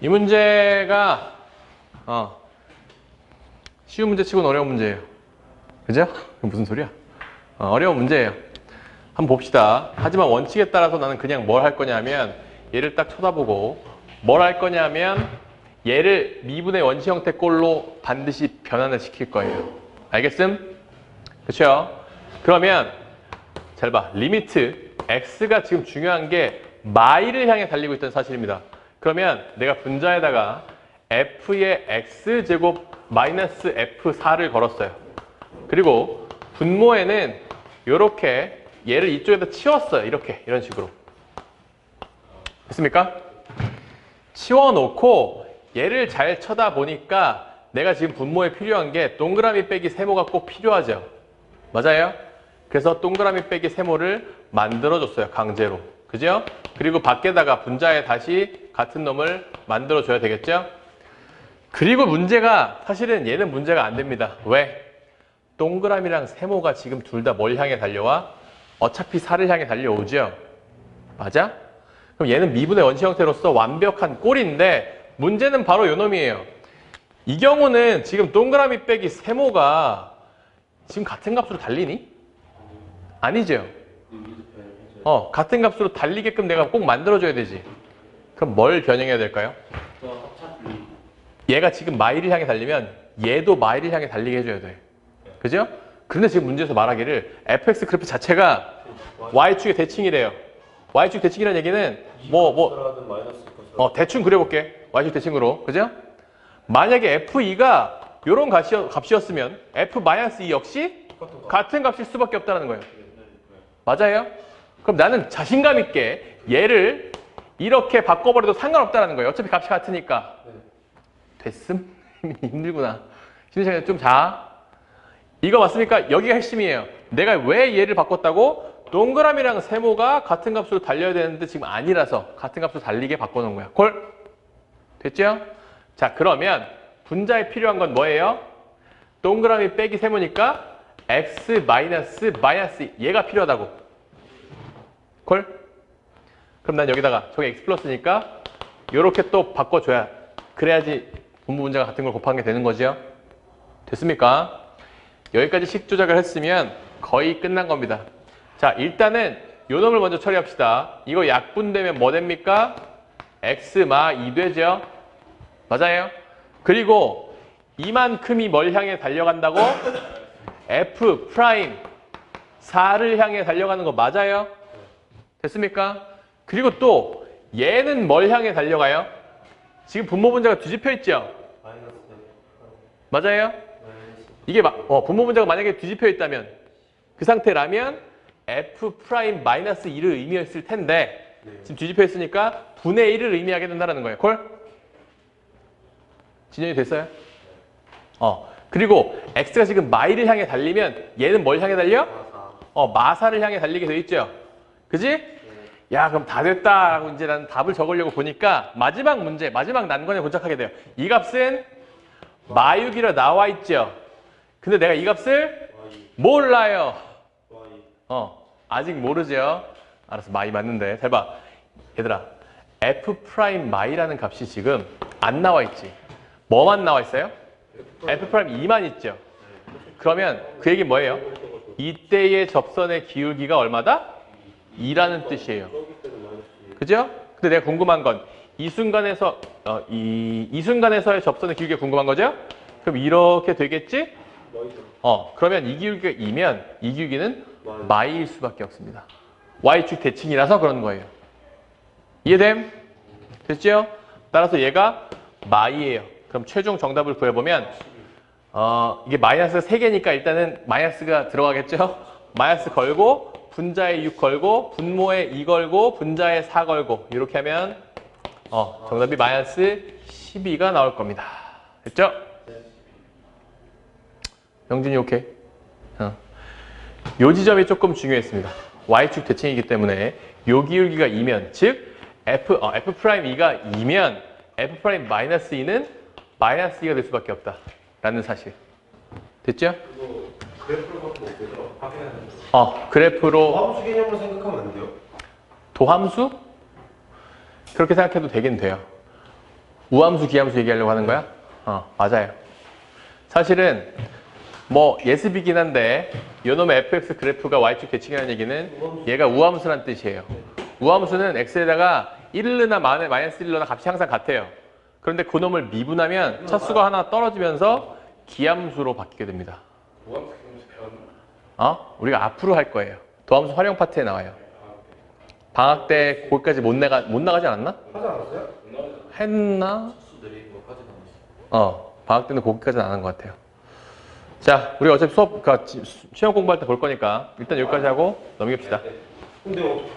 이 문제가 어, 쉬운 문제 치고는 어려운 문제예요. 그죠? 무슨 소리야? 어, 어려운 문제예요. 한번 봅시다. 하지만 원칙에 따라서 나는 그냥 뭘 할 거냐면 얘를 딱 쳐다보고 뭘 할 거냐면 얘를 미분의 원시 형태 꼴로 반드시 변환을 시킬 거예요. 알겠음? 그쵸? 그러면 잘 봐. 리미트 x가 지금 중요한 게 마이를 향해 달리고 있다는 사실입니다. 그러면 내가 분자에다가 f의 x제곱 마이너스 f4를 걸었어요. 그리고 분모에는 이렇게 얘를 이쪽에다 치웠어요. 이렇게 이런 식으로. 됐습니까? 치워놓고 얘를 잘 쳐다보니까 내가 지금 분모에 필요한 게 동그라미 빼기 세모가 꼭 필요하죠. 맞아요? 그래서 동그라미 빼기 세모를 만들어줬어요. 강제로. 그죠? 그리고 밖에다가 분자에 다시 같은 놈을 만들어줘야 되겠죠? 그리고 문제가 사실은 얘는 문제가 안 됩니다. 왜? 동그라미랑 세모가 지금 둘 다 뭘 향해 달려와? 어차피 살을 향해 달려오죠? 맞아? 그럼 얘는 미분의 원시 형태로서 완벽한 꼴인데 문제는 바로 요 놈이에요. 이 경우는 지금 동그라미 빼기 세모가 지금 같은 값으로 달리니? 아니죠. 어, 같은 값으로 달리게끔 내가 꼭 만들어줘야 되지. 그럼 뭘 변형해야 될까요? 얘가 지금 마일을 향해 달리면 얘도 마일을 향해 달리게 해줘야 돼. 그죠? 그런데 지금 문제에서 말하기를 fx 그래프 자체가 y축의 대칭이래요. y축 대칭이라는 얘기는 뭐, 뭐, 어, 대충 그려볼게. y축 대칭으로. 그죠? 만약에 f2가 이런 값이었으면 f-2 역시 똑같은 거. 같은 값일 수밖에 없다는 거예요. 맞아요? 그럼 나는 자신감 있게 얘를 이렇게 바꿔버려도 상관없다는 거예요. 어차피 값이 같으니까. 네. 됐음? 힘들구나. 쉬는 시간에 좀 자. 이거 맞습니까? 여기가 핵심이에요. 내가 왜 얘를 바꿨다고? 동그라미랑 세모가 같은 값으로 달려야 되는데 지금 아니라서 같은 값으로 달리게 바꿔놓은 거야. 콜? 됐죠? 자, 그러면 분자에 필요한 건 뭐예요? 동그라미 빼기 세모니까 x 마이너스 마이너스 얘가 필요하다고. 콜? 그럼 난 여기다가 저게 x 플러스니까 이렇게 또 바꿔줘야 그래야지 분모 분자가 같은 걸 곱한 게 되는 거죠. 됐습니까? 여기까지 식 조작을 했으면 거의 끝난 겁니다. 자, 일단은 요 놈을 먼저 처리합시다. 이거 약분되면 뭐 됩니까? x마 2 되죠? 맞아요? 그리고 이만큼이 뭘 향해 달려간다고? f 프라임 4를 향해 달려가는 거 맞아요? 됐습니까? 그리고 또 얘는 뭘 향해 달려가요? 지금 분모 분자가 뒤집혀 있죠? 맞아요? 이게 마- 어, 분모 분자가 만약에 뒤집혀 있다면 그 상태라면 f 프라임 마이너스 2를 의미했을 텐데 네. 지금 뒤집혀 있으니까 분의 1을 의미하게 된다는 거예요. 콜? 진행이 됐어요? 어. 그리고 x가 지금 마이를 향해 달리면 얘는 뭘 향해 달려? 마사 어, 마사를 향해 달리게 돼 있죠. 그지? 야, 그럼 다 됐다라고 이제 나는 답을 적으려고 보니까 마지막 문제, 마지막 난관에 도착하게 돼요. 이 값은 마육이라 나와 있죠. 근데 내가 이 값을 몰라요. 어, 아직 모르죠. 알았어, 마이 맞는데. 잘 봐. 얘들아, f 프라임 마이라는 값이 지금 안 나와 있지. 뭐만 나와 있어요? f 프라임 2만 있죠. 그러면 그 얘기 뭐예요? 이때의 접선의 기울기가 얼마다? 2라는 뜻이에요. 그죠? 근데 내가 궁금한 건 이 순간에서 어, 이, 이 순간에서의 접선의 기울기가 궁금한 거죠? 그럼 이렇게 되겠지? 어, 그러면 이 기울기가 2면 이 기울기는 마이. 마이일 수밖에 없습니다. y축 대칭이라서 그런 거예요. 이해됨? 됐죠? 따라서 얘가 마이예요. 그럼 최종 정답을 구해보면 어, 이게 마이너스 3개니까 일단은 마이너스가 들어가겠죠? 마이너스 걸고 분자에 6 걸고 분모에 2 걸고 분자에 4 걸고 이렇게 하면 어, 정답이 마이너스 12가 나올 겁니다. 됐죠? 영준이 오케이? 어. 요 지점이 조금 중요했습니다. y축 대칭이기 때문에 요 기울기가 2면 즉 f 어, f 프라임 2가 2면 f 프라임 마이너스 2는 마이너스 2가 될 수밖에 없다라는 사실. 됐죠? 그래프를 갖고 어떻게 확인하는 거어 그래프로 함수 개념으로 생각하면 안 돼요? 도함수 그렇게 생각해도 되긴 돼요. 우함수, 기함수 얘기하려고 하는 거야? 어, 맞아요. 사실은 뭐 예습이긴 한데 요놈의 fx 그래프가 y축 대칭이라는 얘기는 얘가 우함수란 뜻이에요. 우함수는 x에다가 1르나 마이너스 1르나 값이 항상 같아요. 그런데 그놈을 미분하면 차수가 하나 떨어지면서 기함수로 바뀌게 됩니다. 어? 우리가 앞으로 할 거예요. 도함수 활용 파트에 나와요. 방학 때 거기까지 못 나가 못 나가지 않았나? 하지 않았어요? 했나? 뭐. 어, 방학 때는 거기까지는 안 한 것 같아요. 자, 우리 어차피 수업, 그러니까 시- 시험 공부할 때 볼 거니까 일단 여기까지 하고 넘깁시다. 근데 어떻게